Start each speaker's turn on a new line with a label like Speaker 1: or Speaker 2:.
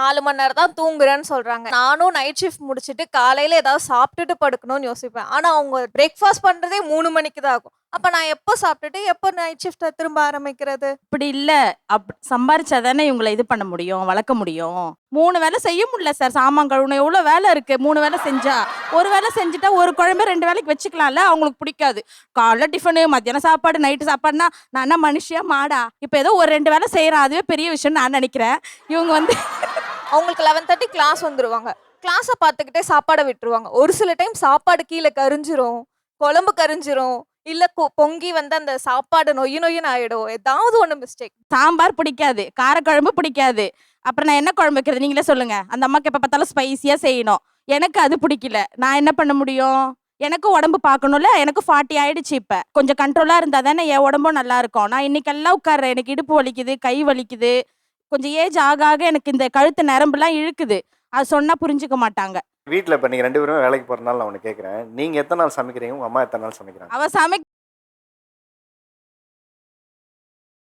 Speaker 1: நாலு மணி நேரம் தான் தூங்குறேன்னு சொல்றாங்க. நானும் நைட் ஷிஃப்ட் முடிச்சுட்டு காலையில ஏதாவது சாப்பிட்டுட்டு படுக்கணும்னு யோசிப்பேன். ஆனா அவங்க பிரேக்ஃபாஸ்ட் பண்றதே மூணு மணிக்கு தான் ஆகும். அப்ப நான் எப்போ சாப்பிட்டுட்டு எப்போ நைட் ஷிஃப்ட்டை திரும்ப ஆரம்பிக்கிறது?
Speaker 2: அப்படி இல்ல. அப் சம்பாரிச்சா தானே இவங்களை இது பண்ண முடியும் வளர்க்க முடியும். மூணு வேலை செய்ய முடியல சார் சாமான் கழுவுன எவ்வளோ வேலை இருக்கு? மூணு வேலை செஞ்சா? ஒரு வேலை செஞ்சுட்டா ஒரு குழம்பு ரெண்டு வேலைக்கு வச்சுக்கலாம்ல? அவங்களுக்கு பிடிக்காது. காலைல டிஃபனு மத்தியானம் சாப்பாடு நைட்டு சாப்பாடுனா நான் என்ன மனுஷியா? மாடா? இப்போ ஏதோ ஒரு ரெண்டு வேலை செய்யறேன். அதுவே பெரிய விஷயம் நான் நினைக்கிறேன். இவங்க வந்து
Speaker 1: அவங்களுக்கு லெவன் தேர்ட்டி கிளாஸ் வந்துடுவாங்க கிளாஸை பார்த்துக்கிட்டே சாப்பாடை விட்டுருவாங்க. ஒரு சில டைம் சாப்பாடு கீழே கரிஞ்சிரும் குழம்பு கரிஞ்சிரும் இல்லை கொ- பொங்கி வந்து அந்த சாப்பாடு நொய் நொய்னு ஆகிடும் ஏதாவது ஒன்று மிஸ்டேக்
Speaker 2: சாம்பார் பிடிக்காது காரக்குழம்பு பிடிக்காது. அப்புறம் நான் என்ன குழம்பு வைக்கிறது? நீங்களே சொல்லுங்க. அந்த அம்மாக்கு எப்போ பார்த்தாலும் ஸ்பைசியாக செய்யணும். எனக்கு அது பிடிக்கல. நான் என்ன பண்ண முடியும்? எனக்கு உடம்பு பார்க்கணும்ல? எனக்கு ஃபார்ட்டி ஆயிடுச்சு இப்போ. கொஞ்சம் கண்ட்ரோலாக இருந்தால் தானே என் உடம்பும் நல்லா இருக்கும். நான் இன்னைக்கெல்லாம் உட்கார்றேன். எனக்கு இடுப்பு வலிக்குது கை வலிக்குது. கொஞ்சம் ஏஜ் ஆக ஆக எனக்கு இந்த கழுத்து நரம்புலாம் இழுக்குது. அது சொன்னால் புரிஞ்சுக்க மாட்டாங்க.
Speaker 3: வீட்டில் இப்போ நீங்கள் ரெண்டு பேருமே வேலைக்கு போகிறனால நான் ஒன்று கேட்குறேன் நீங்கள் எத்தனை நாள் சமைக்கிறீங்க? உங்கள் அம்மா எத்தனை நாள் சமைக்கிறாங்க?
Speaker 2: அவ சமைக்க